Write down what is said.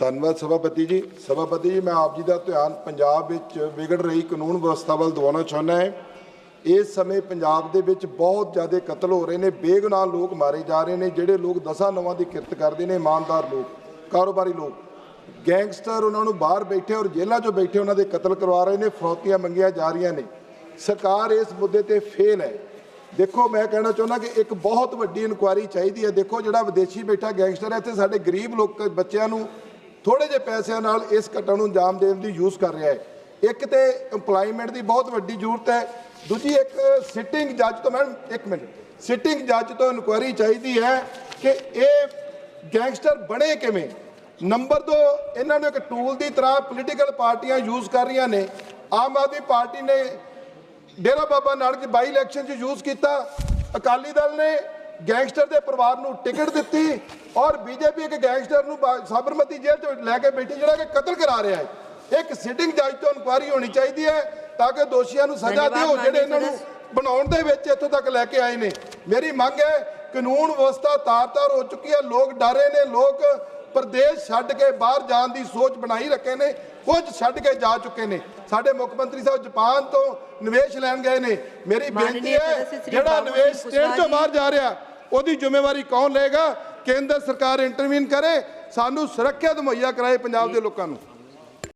ਧੰਨਵਾਦ ਸਭਾਪਤੀ ਜੀ। ਸਭਾਪਤੀ ਜੀ, ਮੈਂ ਆਪ ਜੀ ਦਾ ਧਿਆਨ ਪੰਜਾਬ ਵਿੱਚ ਵਿਗੜ ਰਹੀ ਕਾਨੂੰਨ ਵਿਵਸਥਾ ਵੱਲ ਦਿਵਾਉਣਾ ਚਾਹੁੰਦਾ ਹਾਂ। ਇਸ ਸਮੇਂ ਪੰਜਾਬ ਦੇ ਵਿੱਚ ਬਹੁਤ ਜ਼ਿਆਦਾ ਕਤਲ ਹੋ ਰਹੇ ਨੇ, ਬੇਗੁਨਾਹ ਲੋਕ ਮਾਰੇ ਜਾ ਰਹੇ ਨੇ, ਜਿਹੜੇ ਲੋਕ ਦਸਾਂ ਨਵਾਂ ਦੀ ਕਿਰਤ ਕਰਦੇ ਨੇ, ਇਮਾਨਦਾਰ ਲੋਕ, ਕਾਰੋਬਾਰੀ ਲੋਕ। ਗੈਂਗਸਟਰ ਉਹਨਾਂ ਨੂੰ ਬਾਹਰ ਬੈਠੇ ਔਰ ਜੇਲ੍ਹਾਂ 'ਚੋਂ ਬੈਠੇ ਉਹਨਾਂ ਦੇ ਕਤਲ ਕਰਵਾ ਰਹੇ ਨੇ, ਫਰੌਤੀਆਂ ਮੰਗੀਆਂ ਜਾ ਰਹੀਆਂ ਨੇ। ਸਰਕਾਰ ਇਸ ਮੁੱਦੇ ਤੇ ਫੇਲ ਹੈ। ਦੇਖੋ, ਮੈਂ ਕਹਿਣਾ ਚਾਹੁੰਦਾ ਕਿ ਇੱਕ ਬਹੁਤ ਵੱਡੀ ਇਨਕੁਆਇਰੀ ਚਾਹੀਦੀ ਹੈ। ਦੇਖੋ, ਜਿਹੜਾ ਵਿਦੇਸ਼ੀ ਬੈਠਾ ਗੈਂਗਸਟਰ ਹੈ ਇੱਥੇ ਸਾਡੇ ਗਰੀਬ ਲੋਕ, ਬੱਚਿਆਂ ਨੂੰ ਥੋੜੇ ਜਿਹੇ ਪੈਸਿਆਂ ਨਾਲ ਇਸ ਘਟਨਾ ਨੂੰ ਅੰਜਾਮ ਦੇਣ ਦੀ ਯੂਜ਼ ਕਰ ਰਿਹਾ ਹੈ। ਇੱਕ ਤੇ EMPLOYMENT ਦੀ ਬਹੁਤ ਵੱਡੀ ਜ਼ਰੂਰਤ ਹੈ। ਦੂਜੀ ਇੱਕ ਸਿਟਿੰਗ ਜੱਜ ਤੋਂ, ਮੈਡਮ, ਇੱਕ ਮਿੰਟ। ਸਿਟਿੰਗ ਜੱਜ ਤੋਂ ਇਨਕੁਆਇਰੀ ਚਾਹੀਦੀ ਹੈ ਕਿ ਇਹ ਗੈਂਗਸਟਰ ਬਣੇ ਕਿਵੇਂ? ਨੰਬਰ 2 ਇਹਨਾਂ ਨੂੰ ਇੱਕ ਟੂਲ ਦੀ ਤਰ੍ਹਾਂ ਪੋਲੀਟੀਕਲ ਪਾਰਟੀਆਂ ਯੂਜ਼ ਕਰ ਰਹੀਆਂ ਨੇ। ਆਮ ਆਦਮੀ ਪਾਰਟੀ ਨੇ ਡੇਰਾ ਬਾਬਾ ਨਾਨਕ ਬਾਈ ਇਲੈਕਸ਼ਨ 'ਚ ਯੂਜ਼ ਕੀਤਾ। ਅਕਾਲੀ ਦਲ ਨੇ ਗੈਂਗਸਟਰ ਦੇ ਪਰਿਵਾਰ ਨੂੰ ਟਿਕਟ ਦਿੱਤੀ। ਔਰ ਬੀਜੇਪੀ ਇੱਕ ਗੈਂਗਸਟਰ ਨੂੰ ਸਾਬਰਮਤੀ ਜੇਲ੍ਹ ਤੋਂ ਲੈ ਕੇ ਬੈਠੀ ਜਿਹੜਾ ਕਿ ਕਤਲ ਕਰਾ ਰਿਹਾ ਹੈ। ਇੱਕ ਸਿਟਿੰਗ ਜੱਜ ਤੋਂ ਇਨਕੁਆਇਰੀ ਹੋਣੀ ਚਾਹੀਦੀ ਹੈ ਤਾਂ ਕਿ ਦੋਸ਼ੀਆਂ ਨੂੰ ਸਜ਼ਾ ਦਿਓ ਜਿਹੜੇ ਇਹਨਾਂ ਨੂੰ ਬਣਾਉਣ ਦੇ ਵਿੱਚ ਇੱਥੋਂ ਤੱਕ ਲੈ ਕੇ ਆਏ ਨੇ। ਮੇਰੀ ਮੰਗ ਹੈ ਕਾਨੂੰਨ ਵਿਵਸਥਾ ਤਾਰ-ਤਾਰ ਹੋ ਚੁੱਕੀ ਹੈ। ਲੋਕ ਡਰੇ ਨੇ ਲੋਕ ਪ੍ਰਦੇਸ਼ ਛੱਡ ਕੇ ਬਾਹਰ ਜਾਣ ਦੀ ਸੋਚ ਬਣਾਈ ਰੱਖੇ ਨੇ ਕੁਝ ਛੱਡ ਕੇ ਜਾ ਚੁੱਕੇ ਨੇ। ਸਾਡੇ ਮੁੱਖ ਮੰਤਰੀ ਸਾਹਿਬ ਜਾਪਾਨ ਤੋਂ ਨਿਵੇਸ਼ ਲੈਣ ਗਏ ਨੇ। ਮੇਰੀ ਬੇਨਤੀ ਹੈ ਜਿਹੜਾ ਨਿਵੇਸ਼ ਸਟੇਟ ਤੋਂ ਬਾਹਰ ਜਾ ਰਿਹਾ ਉਹਦੀ ਜ਼ਿੰਮੇਵਾਰੀ ਕੌਣ ਲਏਗਾ? ਕੇਂਦਰ ਸਰਕਾਰ ਇੰਟਰਵੀਨ ਕਰੇ ਸਾਨੂੰ ਸੁਰੱਖਿਆ ਮੁਹੱਈਆ ਕਰਾਏ ਪੰਜਾਬ ਦੇ ਲੋਕਾਂ ਨੂੰ।